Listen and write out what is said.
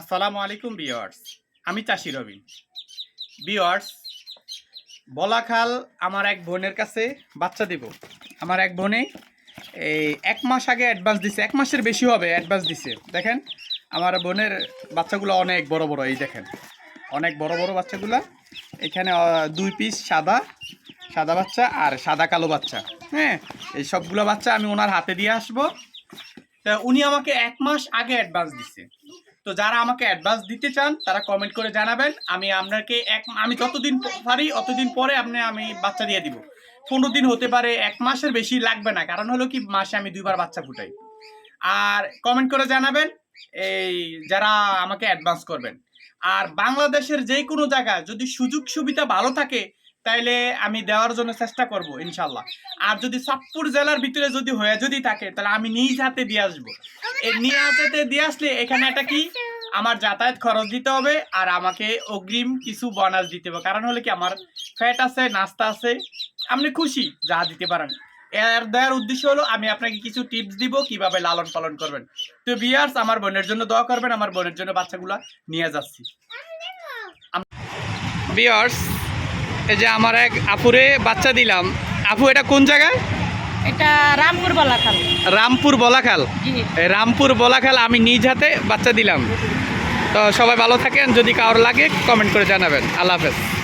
আসসালামু আলাইকুম বিয়ার্স আমি চাষি রবি বিয়ার্স বলাখাল আমার এক বোনের কাছে বাচ্চা দিব। আমার এক বোনে এই এক মাস আগে অ্যাডভান্স দিছে। এক মাসের বেশি হবে অ্যাডভান্স দিছে। দেখেন, আমার বোনের বাচ্চাগুলো অনেক বড় বড়, এই দেখেন। অনেক বড় বড় বাচ্চাগুলা। এখানে দুই পিস সাদা সাদা বাচ্চা আর সাদা কালো বাচ্চা। হ্যাঁ এই সবগুলো বাচ্চা আমি ওনার হাতে দিয়ে আসব। তা উনি আমাকে এক মাস আগে অ্যাডভান্স দিছে। তো যারা আমাকে অ্যাডভান্স দিতে চান, তারা কমেন্ট করে জানাবেন। আমি আপনাকে এক, আমি যতদিন পারি, অতদিন পরে আপনি, আমি বাচ্চা দিয়ে দিব। পনেরো দিন হতে পারে, এক মাসের বেশি লাগবে না। কারণ হলো কি, মাসে আমি দুইবার বাচ্চা ফুটাই। আর কমেন্ট করে জানাবেন, এই যারা আমাকে অ্যাডভান্স করবেন। আর বাংলাদেশের যে কোনো জায়গা যদি সুযোগ সুবিধা ভালো থাকে, তাইলে আমি দেওয়ার জন্য চেষ্টা করব, ইনশাল্লাহ। আর যদি সাতপুর জেলার ভিতরে যদি হয়ে যদি থাকে, তাহলে আমি নিজ হাতে দিয়ে আসব। নিজ হাতে দিয়ে আসলে এখানে একটা কি? আমার যাতায়াত খরচ দিতে হবে আর আমাকে অগ্রিম কিছু বোনাস দিতে হবে। কারণ হলো কি, আমার ফ্যাট আছে, নাস্তা আছে, আপনি খুশি, যা দিতে পারেন। এর দেওয়ার উদ্দেশ্য হলো আমি আপনাকে কিছু টিপস দিব কীভাবে লালন পালন করবেন। তো বিয়ার্স আমার বোনের জন্য দোয়া করবেন, আমার বোনের জন্য বাচ্চাগুলা নিয়ে যাচ্ছি। বিয়ার্স এই যে আমার এক আপুরে বাচ্চা দিলাম। আপু, এটা কোন জায়গায়? এটা রামপুর বলাখাল। রামপুর বলাখাল? রামপুর আমি নিজ হাতে বাচ্চা দিলাম। তো সবাই ভালো থাকেন যদি কারোর লাগে কমেন্ট করে জানাবেন। আল্লাহ হাফেজ।